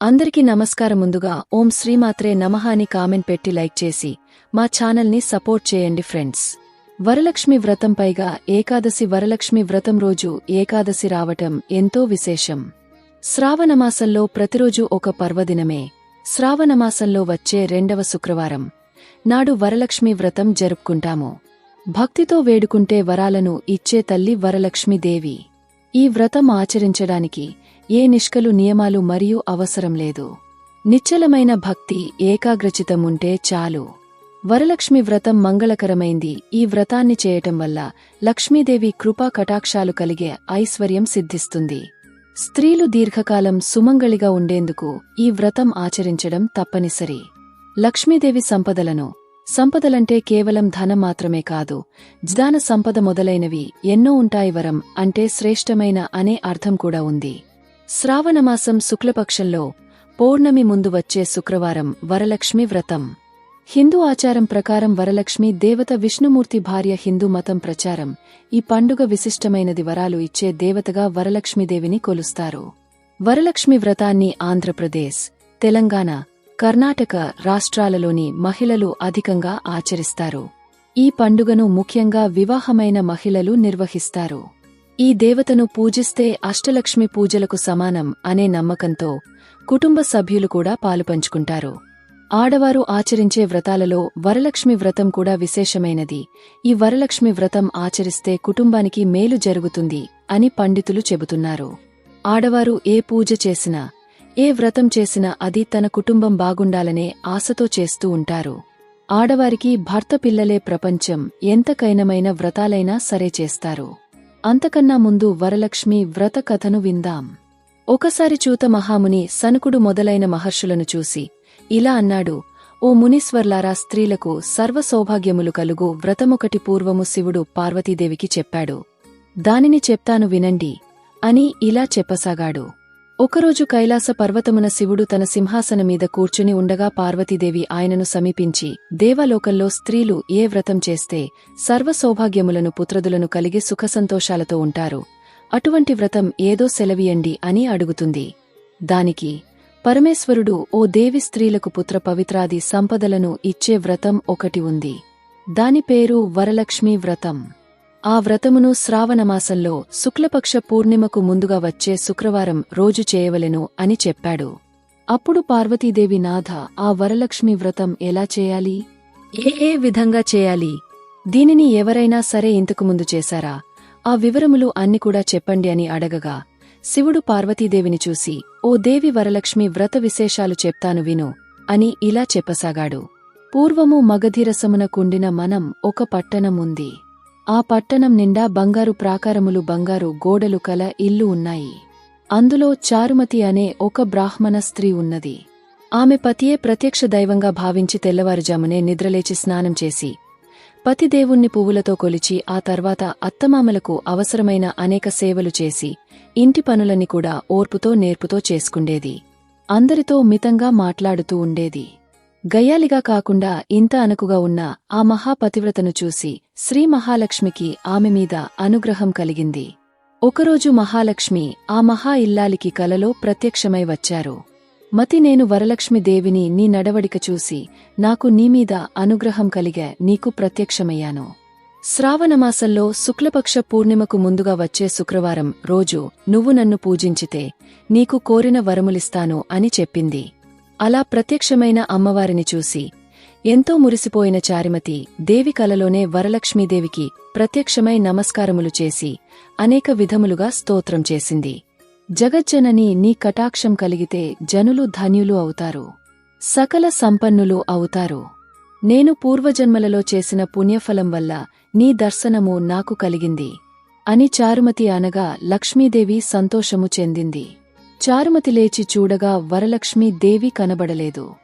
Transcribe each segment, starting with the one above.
అందరికీ నమస్కారం ముందుగా ఓం శ్రీమాత్రే నమః అని కామెంట్ పెట్టి లైక్ చేసి మా ఛానల్ని సపోర్ట్ చేయండి ఫ్రెండ్స్. వరలక్ష్మి వ్రతం పైగా ఏకాదశి వరలక్ష్మి వ్రతం రోజు ఏకాదశి రావటం ఎంతో విశేషం. శ్రావణమాసంలో ప్రతిరోజు ఒక పర్వదినమే. శ్రావణమాసంలో వచ్చే రెండవ శుక్రవారం. నాడు వరలక్ష్మి వ్రతం జరుపుకుంటాము. భక్తితో వేడుకుంటే వరాలను ఇచ్చే తల్లి వరలక్ష్మీదేవి ఈ వ్రతం ఆచరించడానికి ఏ నిష్కలు నియమాలు మరియు అవసరం లేదు. నిశ్చలమైన భక్తి ఏకాగ్రచితం ఉంటే చాలు. వరలక్ష్మి వ్రతం మంగళకరమైంది. ఈ వ్రతాన్ని చేయటం వల్ల లక్ష్మీదేవి కృపా కటాక్షాలు కలిగే ఐశ్వర్యం సిద్ధిస్తుంది. స్త్రీలు దీర్ఘకాలం సుమంగళిగా ఉండేందుకు ఈ వ్రతం ఆచరించడం తప్పనిసరి. లక్ష్మీదేవి సంపదలను సంపదలంటే కేవలం ధనం మాత్రమే కాదు జ్ఞాన సంపద మొదలైనవి ఎన్నో ఉంటాయి వరం అంటే శ్రేష్టమైన అనే అర్థం కూడా ఉంది. శ్రావణమాసం శుక్లపక్షంలో పౌర్ణమి ముందు వచ్చే శుక్రవారం వరలక్ష్మి వ్రతం. హిందూ ఆచారం ప్రకారం వరలక్ష్మి దేవత విష్ణుమూర్తి భార్య హిందూ మతం ప్రచారం. ఈ పండుగ విశిష్టమైనది వరాలు ఇచ్చే దేవతగా వరలక్ష్మీదేవిని కొలుస్తారు. వరలక్ష్మి వ్రతాన్ని ఆంధ్రప్రదేశ్ తెలంగాణ కర్ణాటక రాష్ట్రాలలోని మహిళలు అధికంగా ఆచరిస్తారు. ఈ పండుగను ముఖ్యంగా వివాహమైన మహిళలు నిర్వహిస్తారు. ఈ దేవతను పూజిస్తే అష్టలక్ష్మి పూజలకు సమానం అనే నమ్మకంతో కుటుంబ సభ్యులు కూడా పాలుపంచుకుంటారు ఆడవారు ఆచరించే వ్రతాలలో వరలక్ష్మి వ్రతం కూడా విశేషమైనది. ఈ వరలక్ష్మి వ్రతం ఆచరిస్తే కుటుంబానికి మేలు జరుగుతుంది అని పండితులు చెబుతున్నారు. ఆడవారు ఏ పూజ చేసినా ఏ వ్రతం చేసినా అది తన కుటుంబం బాగుండాలనే ఆశతో చేస్తూ ఉంటారు. ఆడవారికి భర్త పిల్లలే ప్రపంచం ఎంత కైనమైన వ్రతాలైనా సరే చేస్తారు. అంతకన్నా ముందు వరలక్ష్మి వ్రత కథను విందాం. ఒకసారి చూత మహాముని సనుకుడు మొదలైన మహర్షులను చూసి ఇలా అన్నాడు ఓ మునీశ్వర్లారా స్త్రీలకు సర్వ సౌభాగ్యములు కలుగు వ్రతమొకటి పూర్వము శివుడు పార్వతీదేవికి చెప్పాడు. దానిని చెప్తాను వినండి అని ఇలా చెప్పసాగాడు. ఒకరోజు కైలాస పర్వతమున శివుడు తన సింహాసనమీద కూర్చుని ఉండగా పార్వతీదేవి ఆయనను సమీపించి దేవలోకంలో స్త్రీలు ఏ వ్రతం చేస్తే సర్వ సౌభాగ్యములను పుత్రదులను కలిగి సుఖసంతోషాలతో ఉంటారు. అటువంటి వ్రతం ఏదో సెలవియండి అని అడుగుతుంది. దానికి పరమేశ్వరుడు ఓ దేవి స్త్రీలకు పుత్ర పవిత్రాది సంపదలను ఇచ్చే వ్రతం ఒకటి ఉంది. దాని పేరు వరలక్ష్మీ వ్రతం. ఆ వ్రతమును శ్రావణమాసంలో శుక్లపక్ష పూర్ణిమకు ముందుగా వచ్చే శుక్రవారం రోజు చేయవలెను అని చెప్పాడు. అప్పుడు పార్వతీదేవి నాథ ఆ వరలక్ష్మి వ్రతం ఎలా చేయాలి? ఏ ఏ విధంగా చేయాలి? దీనిని ఎవరైనా సరే ఇంతకుముందు చేశారా? ఆ వివరములు అన్ని కూడా చెప్పండి అని అడగగా శివుడు పార్వతీదేవిని చూసి ఓ దేవి వరలక్ష్మి వ్రత విశేషాలు చెప్తాను విను అని ఇలా చెప్పసాగాడు. పూర్వము మగధిరసమున కుండిన మనం ఒక పట్టణముంది. ఆ పట్టణం నిండా బంగారు ప్రాకారములు బంగారు గోడలు కల ఇల్లు ఉన్నాయి. అందులో చారుమతి అనే ఒక బ్రాహ్మణ స్త్రీ ఉన్నది. ఆమె పతియే ప్రత్యక్ష దైవంగా భావించి తెల్లవారుజామునే నిద్రలేచి స్నానం చేసి పతిదేవుణ్ణి పువ్వులతో కొలిచి ఆ తర్వాత అత్తమామలకు అవసరమైన అనేక సేవలు చేసి ఇంటి పనులని కూడా ఓర్పుతో నేర్పుతో చేసుకుండేది. అందరితో మితంగా మాట్లాడుతూ ఉండేది. గయ్యాలిగా కాకుండా ఇంత అనుకుగా ఉన్న ఆ మహాపతివ్రతను చూసి శ్రీ మహాలక్ష్మికి ఆమె మీద అనుగ్రహం కలిగింది. ఒకరోజు మహాలక్ష్మి ఆ మహా ఇల్లాలికి కలలో ప్రత్యక్షమై వచ్చారు. మతి నేను వరలక్ష్మిదేవిని నీ నడవడిక చూసి నాకు నీమీద అనుగ్రహం కలిగా నీకు ప్రత్యక్షమయ్యాను. శ్రావణమాసంలో శుక్లపక్ష పూర్ణిమకు ముందుగా వచ్చే శుక్రవారం రోజు నువ్వు నన్ను పూజించితే నీకు కోరిన వరములిస్తాను అని చెప్పింది. అలా ప్రత్యక్షమైన అమ్మవారిని చూసి ఎంతో మురిసిపోయిన చారిమతి దేవి కలలోనే వరలక్ష్మీదేవికి ప్రత్యక్షమై నమస్కారములు చేసి అనేక విధములుగా స్తోత్రం చేసింది. జగజ్జనని నీ కటాక్షం కలిగితే జనులు ధన్యులు అవుతారు. సకల సంపన్నులు అవుతారు. నేను పూర్వజన్మలలో చేసిన పుణ్యఫలం వల్ల నీ దర్శనము నాకు కలిగింది అని చారుమతి అనగా లక్ష్మీదేవి సంతోషము చెందింది. చారుమతి లేచి చూడగా వరలక్ష్మి దేవి కనబడలేదు.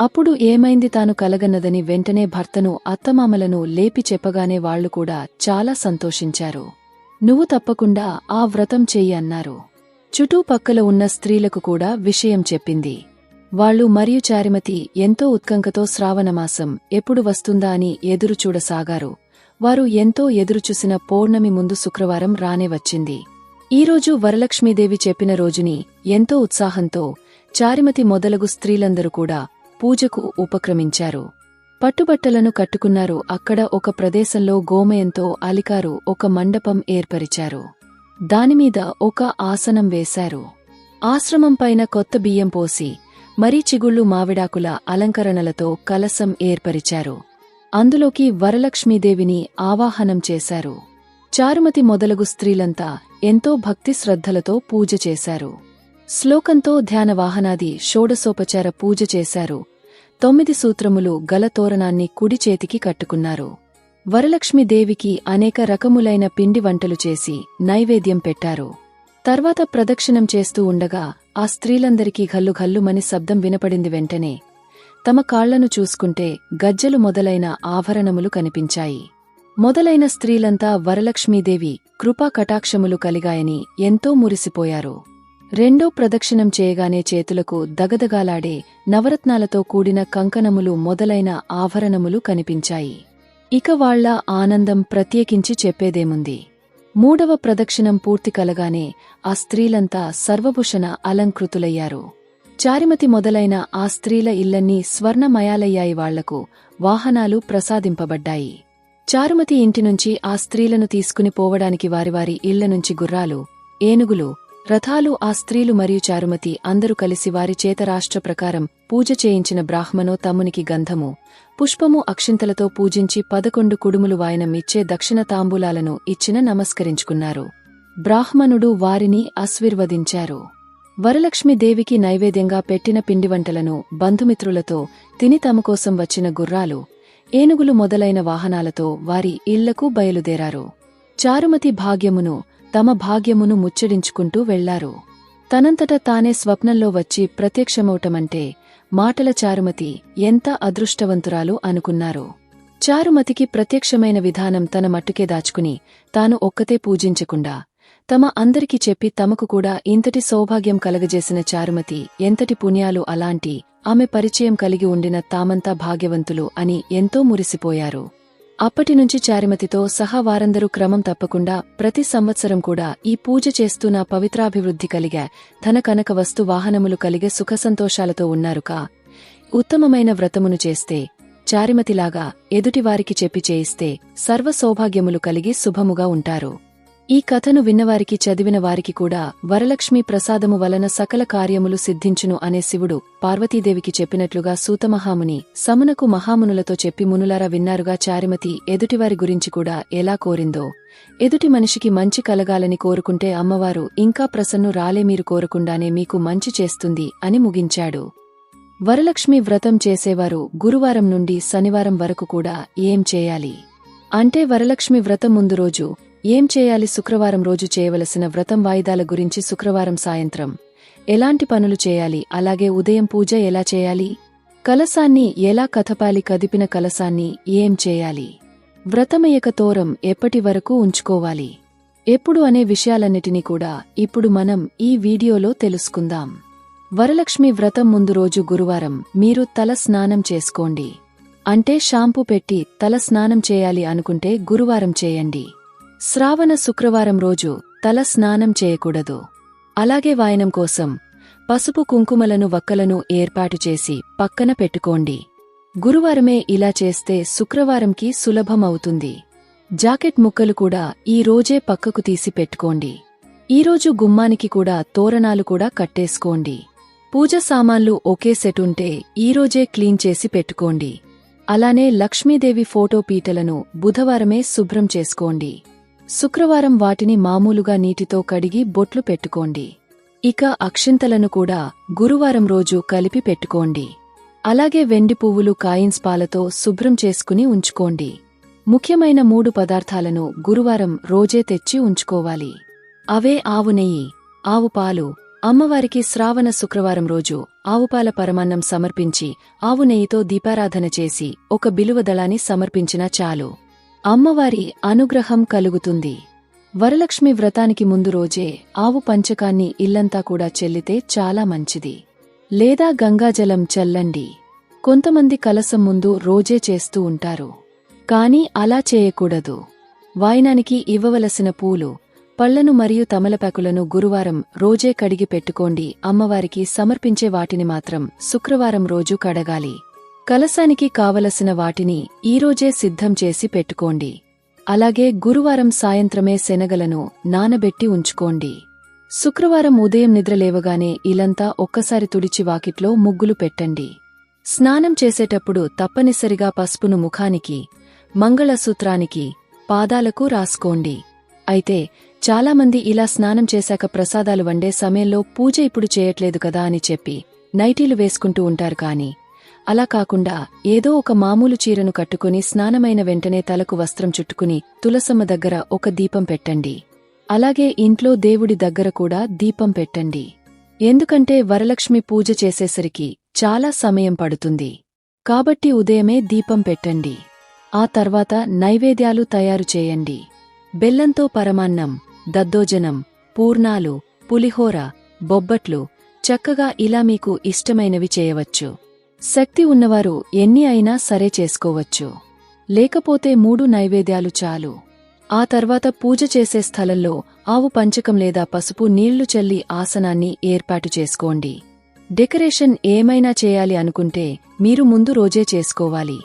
అప్పుడు ఏమైంది తాను కలగన్నదని వెంటనే భర్తను అత్తమామలను లేపి చెప్పగానే వాళ్ళు కూడా చాలా సంతోషించారు. నువ్వు తప్పకుండా ఆ వ్రతం చెయ్యి అన్నారు. చుట్టూపక్కల ఉన్న స్త్రీలకు కూడా విషయం చెప్పింది. వాళ్ళు మరియు చారిమతి ఎంతో ఉత్కంకతో శ్రావణమాసం ఎప్పుడు వస్తుందా అని ఎదురుచూడసాగారు. వారు ఎంతో ఎదురుచూసిన పౌర్ణమి ముందు శుక్రవారం రానే వచ్చింది. ఈరోజు వరలక్ష్మీదేవి చెప్పిన రోజుని ఎంతో ఉత్సాహంతో చారిమతి మొదలగు స్త్రీలందరూ కూడా పూజకు ఉపక్రమించారు. పట్టుబట్టలను కట్టుకున్నారు. అక్కడ ఒక ప్రదేశంలో గోమయంతో అలికారు. ఒక మండపం ఏర్పరిచారు. దానిమీద ఒక ఆసనం వేశారు. ఆశ్రమం పైన కొత్త బియ్యం పోసి మరీ చిగుళ్ళు మావిడాకుల అలంకరణలతో కలసం ఏర్పరిచారు. అందులోకి వరలక్ష్మీదేవిని ఆవాహనం చేశారు. చారుమతి మొదలగు స్త్రీలంతా ఎంతో భక్తి శ్రద్ధలతో పూజ చేశారు. శ్లోకంతో ధ్యాన వాహనాది షోడసోపచార పూజ చేశారు. తొమ్మిది సూత్రములు గల తోరణాన్ని కుడి చేతికి కట్టుకున్నారు. వరలక్ష్మీదేవికి అనేక రకములైన పిండి వంటలు చేసి నైవేద్యం పెట్టారు. తర్వాత ప్రదక్షిణం చేస్తూ ఉండగా ఆ స్త్రీలందరికీ ఘల్లుఘల్లుమని శబ్దం వినపడింది వెంటనే. తమ కాళ్ళను చూసుకుంటే గజ్జలు మొదలైన ఆభరణములు కనిపించాయి. మొదలైన స్త్రీలంతా వరలక్ష్మీదేవి కృపా కటాక్షములు కలిగాయని ఎంతో మురిసిపోయారు. రెండో ప్రదక్షిణం చేయగానే చేతులకు దగదగాలాడే నవరత్నాలతో కూడిన కంకణములు మొదలైన ఆభరణములు కనిపించాయి. ఇక వాళ్ళ ఆనందం ప్రత్యేకించి చెప్పేదేముంది? మూడవ ప్రదక్షిణం పూర్తి కలగానే ఆ స్త్రీలంతా సర్వభూషణ అలంకృతులయ్యారు. చారిమతి మొదలైన ఆ స్త్రీల ఇళ్ళన్నీ స్వర్ణమయాలయ్యాయి వాళ్ళకు వాహనాలు ప్రసాదింపబడ్డాయి. చారుమతి ఇంటినుంచి ఆ స్త్రీలను తీసుకుని పోవడానికి వారివారి ఇళ్ళ నుంచి గుర్రాలు ఏనుగులు రథాలు ఆ స్త్రీలు మరియు చారుమతి అందరూ కలిసి వారి చేత రాష్ట్ర ప్రకారం పూజ చేయించిన బ్రాహ్మణో తమ్మునికి గంధము పుష్పము అక్షింతలతో పూజించి పదకొండు కుడుములు వాయనం ఇచ్చే దక్షిణ తాంబూలాలను ఇచ్చిన నమస్కరించుకున్నారు. బ్రాహ్మణుడు వారిని ఆశీర్వదించారు. వరలక్ష్మీదేవికి నైవేద్యంగా పెట్టిన పిండివంటలను బంధుమిత్రులతో తిని తమకోసం వచ్చిన గుర్రాలు ఏనుగులు మొదలైన వాహనాలతో వారి ఇళ్ళకు బయలుదేరారు. చారుమతి భాగ్యమును తమ భాగ్యమును ముచ్చడించుకుంటూ వెళ్ళారు. తనంతట తానే స్వప్నంలో వచ్చి ప్రత్యక్షమవటమంటే మాటల చారుమతి ఎంత అదృష్టవంతురాలు అనుకున్నారు. చారుమతికి ప్రత్యక్షమైన విధానం తన మట్టుకే దాచుకుని తాను ఒక్కతే పూజించకుండా తమ అందరికి చెప్పి తమకు కూడా ఇంతటి సౌభాగ్యం కలగజేసిన చారుమతి ఎంతటి పుణ్యాలు అలాంటి ఆమె పరిచయం కలిగి ఉండిన తామంతా భాగ్యవంతులు అని ఎంతో మురిసిపోయారు. అప్పటినుంచి చారిమతితో సహా వారందరూ క్రమం తప్పకుండా ప్రతి సంవత్సరం కూడా ఈ పూజ చేస్తూ నా పవిత్రాభివృద్ధి కలిగా ధన కనక వస్తు వాహనములు కలిగే సుఖసంతోషాలతో ఉన్నారుకా ఉత్తమమైన వ్రతమును చేస్తే చారిమతిలాగా ఎదుటివారికి చెప్పి చేయిస్తే సర్వ సౌభాగ్యములు కలిగి శుభముగా ఉంటారు. ఈ కథను విన్నవారికి చదివిన వారికి కూడా వరలక్ష్మి ప్రసాదము వలన సకల కార్యములు సిద్ధించును అనే శివుడు పార్వతీదేవికి చెప్పినట్లుగా సూతమహాముని సమునకు మహామునులతో చెప్పి మునులారా విన్నారుగా చారిమతి ఎదుటివారి గురించి కూడా ఎలా కోరిందో. ఎదుటి మనిషికి మంచి కలగాలని కోరుకుంటే అమ్మవారు ఇంకా ప్రసన్ను రాలే మీరు కోరకుండానే మీకు మంచి చేస్తుంది అని ముగించాడు. వరలక్ష్మి వ్రతం చేసేవారు గురువారం నుండి శనివారం వరకు కూడా ఏం చేయాలి? అంటే వరలక్ష్మి వ్రతం ముందు రోజు ఏం చేయాలి శుక్రవారం రోజు చేయవలసిన వ్రతం వాయిదాల గురించి శుక్రవారం సాయంత్రం? ఎలాంటి పనులు చేయాలి? అలాగే ఉదయం పూజ ఎలా చేయాలి? కలసాన్ని ఎలా కథపాలి? కదిపిన కలసాన్ని ఏం చేయాలి? వ్రతమయ్యక తోరం ఎప్పటి వరకు ఉంచుకోవాలి? ఎప్పుడు అనే విషయాలన్నిటినీ కూడా ఇప్పుడు మనం ఈ వీడియోలో తెలుసుకుందాం. వరలక్ష్మి వ్రతం ముందు రోజు గురువారం మీరు తల స్నానం చేసుకోండి. అంటే షాంపూ పెట్టి తల స్నానం చేయాలి అనుకుంటే గురువారం చేయండి. శ్రావణ శుక్రవారం రోజు తల స్నానం చేయకూడదు. అలాగే వాయనం కోసం పసుపు కుంకుమలను వక్కలను ఏర్పాటు చేసి పక్కన పెట్టుకోండి. గురువారమే ఇలా చేస్తే శుక్రవారంకి సులభమవుతుంది. జాకెట్ ముక్కలు కూడా ఈ రోజే పక్కకు తీసి పెట్టుకోండి. ఈరోజు గుమ్మానికి కూడా తోరణాలు కూడా కట్టేసుకోండి. పూజ సామాన్లు ఒకే సెట్ ఉంటే ఈరోజే క్లీన్ చేసి పెట్టుకోండి. అలానే లక్ష్మీదేవి ఫోటో పీటలను బుధవారమే శుభ్రం చేసుకోండి. శుక్రవారం వాటిని మామూలుగా నీటితో కడిగి బొట్లు పెట్టుకోండి. ఇక అక్షింతలను కూడా గురువారం రోజు కలిపి పెట్టుకోండి. అలాగే వెండి పువ్వులు కాయిన్స్ పాలతో శుభ్రం చేసుకుని ఉంచుకోండి. ముఖ్యమైన మూడు పదార్థాలను గురువారం రోజే తెచ్చి ఉంచుకోవాలి. అవే ఆవు నెయ్యి ఆవు పాలు. అమ్మవారికి శ్రావణ శుక్రవారం రోజు ఆవుపాల పరమాన్నం సమర్పించి ఆవు నెయ్యితో దీపారాధన చేసి ఒక బిలువదళాన్ని సమర్పించినా చాలు. అమ్మవారి అనుగ్రహం కలుగుతుంది. వరలక్ష్మి వ్రతానికి ముందు రోజే ఆవు పంచకాన్ని ఇల్లంతా కూడా చెల్లితే చాలా మంచిది. లేదా గంగాజలం చల్లండి. కొంతమంది కలసం ముందు రోజే చేస్తూ ఉంటారు. కాని అలా చేయకూడదు. వాయనానికి ఇవ్వవలసిన పూలు పళ్ళను మరియు తమలపాకులను గురువారం రోజే కడిగి పెట్టుకోండి. అమ్మవారికి సమర్పించే వాటిని మాత్రం శుక్రవారం రోజు కడగాలి. కలసానికి కావలసిన వాటిని ఈరోజే సిద్ధం చేసి పెట్టుకోండి. అలాగే గురువారం సాయంత్రమే శనగలను నానబెట్టి ఉంచుకోండి. శుక్రవారం ఉదయం నిద్రలేవగానే ఇలంతా ఒక్కసారి తుడిచి వాకిట్లో ముగ్గులు పెట్టండి. స్నానం చేసేటప్పుడు తప్పనిసరిగా పసుపును ముఖానికి మంగళసూత్రానికి పాదాలకు రాసుకోండి. అయితే చాలామంది ఇలా స్నానం చేశాక ప్రసాదాలు వండే సమయంలో పూజ ఇప్పుడు చేయట్లేదు కదా అని చెప్పి నైటీలు వేసుకుంటూ ఉంటారు కాని అలా కాకుండా ఏదో ఒక మామూలు చీరను కట్టుకుని స్నానమైన వెంటనే తలకు వస్త్రం చుట్టుకుని తులసమ్మ దగ్గర ఒక దీపం పెట్టండి. అలాగే ఇంట్లో దేవుడి దగ్గర కూడా దీపం పెట్టండి. ఎందుకంటే వరలక్ష్మి పూజ చేసేసరికి చాలా సమయం పడుతుంది. కాబట్టి ఉదయమే దీపం పెట్టండి. ఆ తర్వాత నైవేద్యాలు తయారు చేయండి. బెల్లంతో పరమాన్నం దద్దోజనం పూర్ణాలు పులిహోర బొబ్బట్లు చక్కగా ఇలా మీకు ఇష్టమైనవి చేయవచ్చు. శక్తి ఉన్నవారు ఎన్ని అయినా సరే చేసుకోవచ్చు. లేకపోతే మూడు నైవేద్యాలు చాలు. ఆ తర్వాత పూజ చేసే స్థలంలో ఆవు పంచకం లేదా పసుపు నీళ్ళు చల్లి ఆసనాన్ని ఏర్పాటు చేసుకోండి. డెకరేషన్ ఏమైనా చేయాలి అనుకుంటే మీరు ముందు రోజే చేసుకోవాలి.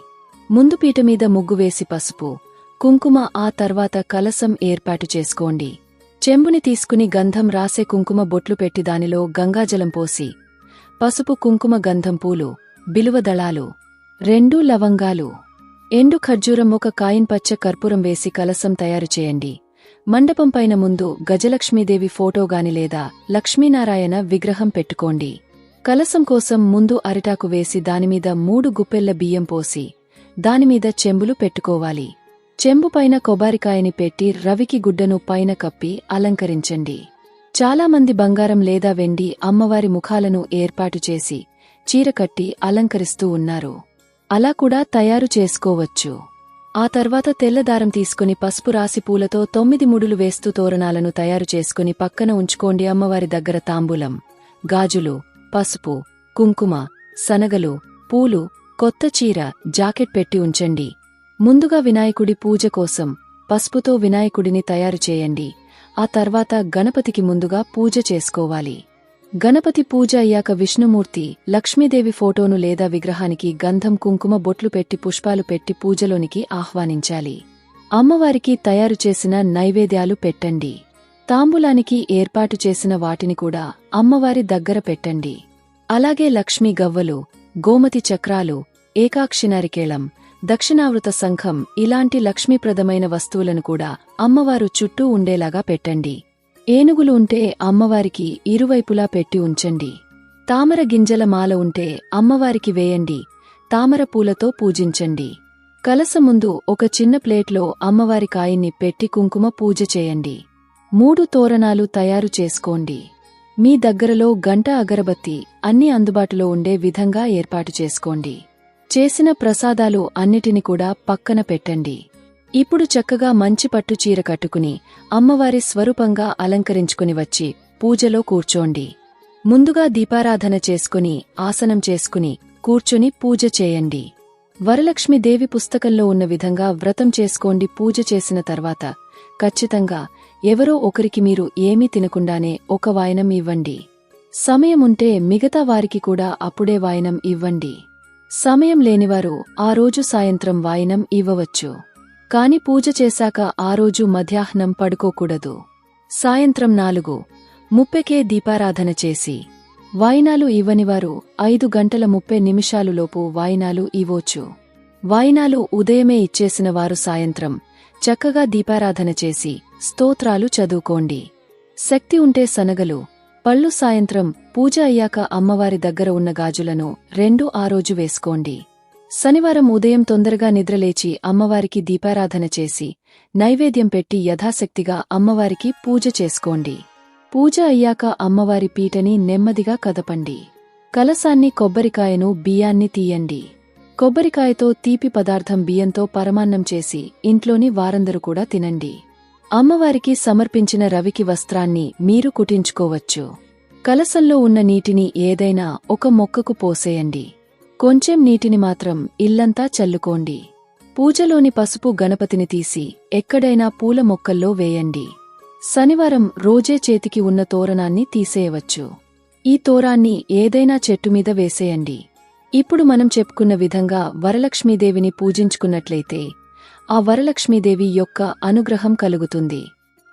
ముందు పీట మీద ముగ్గు వేసి పసుపు కుంకుమ ఆ తర్వాత కలసం ఏర్పాటు చేసుకోండి. చెంబుని తీసుకుని గంధం రాసే కుంకుమ బొట్లు పెట్టి దానిలో గంగాజలం పోసి పసుపు కుంకుమ గంధం పూలు బిలువదళాలు రెండు లవంగాలు ఎండు ఖర్జూరం ఒక కాయిన్ పచ్చ కర్పూరం వేసి కలసం తయారు చేయండి. మండపం పైన ముందు గజలక్ష్మీదేవి ఫోటోగాని లేదా లక్ష్మీనారాయణ విగ్రహం పెట్టుకోండి. కలసం కోసం ముందు అరిటాకు వేసి దానిమీద మూడు గుప్పెళ్ళ బియ్యం పోసి దానిమీద చెంబులు పెట్టుకోవాలి. చెంబు పైన కొబ్బరికాయని పెట్టి రవికి గుడ్డను పైన కప్పి అలంకరించండి. చాలామంది బంగారం లేదా వెండి అమ్మవారి ముఖాలను ఏర్పాటు చేసి చీర కట్టి అలంకరిస్తూ ఉన్నారు. అలా కూడా తయారు చేసుకోవచ్చు. ఆ తర్వాత తెల్లదారం తీసుకుని పసుపు రాసి పూలతో తొమ్మిది ముడులు వేస్తూ తోరణాలను తయారు చేసుకుని పక్కన ఉంచుకోండి అమ్మవారి దగ్గర తాంబూలం గాజులు పసుపు కుంకుమ శనగలు పూలు కొత్త చీర జాకెట్ పెట్టి ఉంచండి. ముందుగా వినాయకుడి పూజ కోసం పసుపుతో వినాయకుడిని తయారు చేయండి. ఆ తర్వాత గణపతికి ముందుగా పూజ చేసుకోవాలి. గణపతి పూజ అయ్యాక విష్ణుమూర్తి లక్ష్మీదేవి ఫోటోను లేదా విగ్రహానికి గంధం కుంకుమ బొట్లు పెట్టి పుష్పాలు పెట్టి పూజలోనికి ఆహ్వానించాలి. అమ్మవారికి తయారు చేసిన నైవేద్యాలు పెట్టండి. తాంబూలానికి ఏర్పాటు చేసిన వాటిని కూడా అమ్మవారి దగ్గర పెట్టండి. అలాగే లక్ష్మీ గవ్వలు గోమతి చక్రాలు ఏకాక్షి నరికేళం దక్షిణావృత సంఘం ఇలాంటి లక్ష్మీప్రదమైన వస్తువులను కూడా అమ్మవారు చుట్టూ ఉండేలాగా పెట్టండి. ఏనుగులు ఉంటే అమ్మవారికి ఇరువైపులా పెట్టి ఉంచండి. తామర గింజల మాల ఉంటే అమ్మవారికి వేయండి. తామర పూలతో పూజించండి. కలస ముందు ఒక చిన్న ప్లేట్లో అమ్మవారి కాయిన్ని పెట్టి కుంకుమ పూజ చేయండి. మూడు తోరణాలు తయారు చేసుకోండి. మీ దగ్గరలో గంట అగరబత్తి అన్ని అందుబాటులో ఉండే విధంగా ఏర్పాటు చేసుకోండి. చేసిన ప్రసాదాలు అన్నిటిని కూడా పక్కన పెట్టండి. ఇప్పుడు చక్కగా మంచి పట్టు చీర కట్టుకుని అమ్మవారి స్వరూపంగా అలంకరించుకుని వచ్చి పూజలో కూర్చోండి. ముందుగా దీపారాధన చేసుకుని ఆసనం చేసుకుని కూర్చుని పూజ చేయండి. వరలక్ష్మీదేవి పుస్తకంలో ఉన్న విధంగా వ్రతం చేసుకోండి. పూజ చేసిన తర్వాత ఖచ్చితంగా ఎవరో ఒకరికి మీరు ఏమీ తినకుండానే ఒక వాయనం ఇవ్వండి. సమయముంటే మిగతా వారికి కూడా అప్పుడే వాయనం ఇవ్వండి. సమయం లేనివారు ఆ రోజు సాయంత్రం వాయినం ఇవ్వవచ్చు. కాని పూజ చేశాక ఆ రోజు మధ్యాహ్నం పడుకోకూడదు. సాయంత్రం నాలుగు. ముప్పెకే దీపారాధన చేసి. వాయినాలు ఇవ్వనివారు ఐదు గంటల ముప్పై నిమిషాలులోపు వాయినాలు ఇవ్వొచ్చు. వాయినాలు ఉదయమే ఇచ్చేసిన వారు సాయంత్రం. చక్కగా దీపారాధన చేసి స్తోత్రాలు చదువుకోండి. శక్తి ఉంటే సనగలు. పళ్ళు సాయంత్రం పూజ అయ్యాక అమ్మవారి దగ్గర ఉన్న గాజులను రెండు ఆ రోజు వేసుకోండి. శనివారం ఉదయం తొందరగా నిద్రలేచి అమ్మవారికి దీపారాధన చేసి నైవేద్యం పెట్టి యథాశక్తిగా అమ్మవారికి పూజ చేసుకోండి. పూజ అయ్యాక అమ్మవారి పీటని నెమ్మదిగా కదపండి. కలసాన్ని కొబ్బరికాయను బియ్యాన్ని తీయండి. కొబ్బరికాయతో తీపి పదార్థం బియ్యంతో పరమాన్నం చేసి ఇంట్లోని వారందరూ కూడా తినండి. అమ్మవారికి సమర్పించిన రవికి వస్త్రాన్ని మీరు కుటించుకోవచ్చు కలసంలో ఉన్న నీటిని ఏదైనా ఒక మొక్కకు పోసేయండి. కొంచెం నీటిని మాత్రం ఇల్లంతా చల్లుకోండి. పూజలోని పసుపు గణపతిని తీసి ఎక్కడైనా పూల మొక్కల్లో వేయండి. శనివారం రోజే చేతికి ఉన్న తోరణాన్ని తీసేయవచ్చు. ఈ తోరాన్ని ఏదైనా చెట్టు మీద వేసేయండి. ఇప్పుడు మనం చెప్పుకున్న విధంగా వరలక్ష్మీదేవిని పూజించుకున్నట్లయితే ఆ వరలక్ష్మీదేవి యొక్క అనుగ్రహం కలుగుతుంది.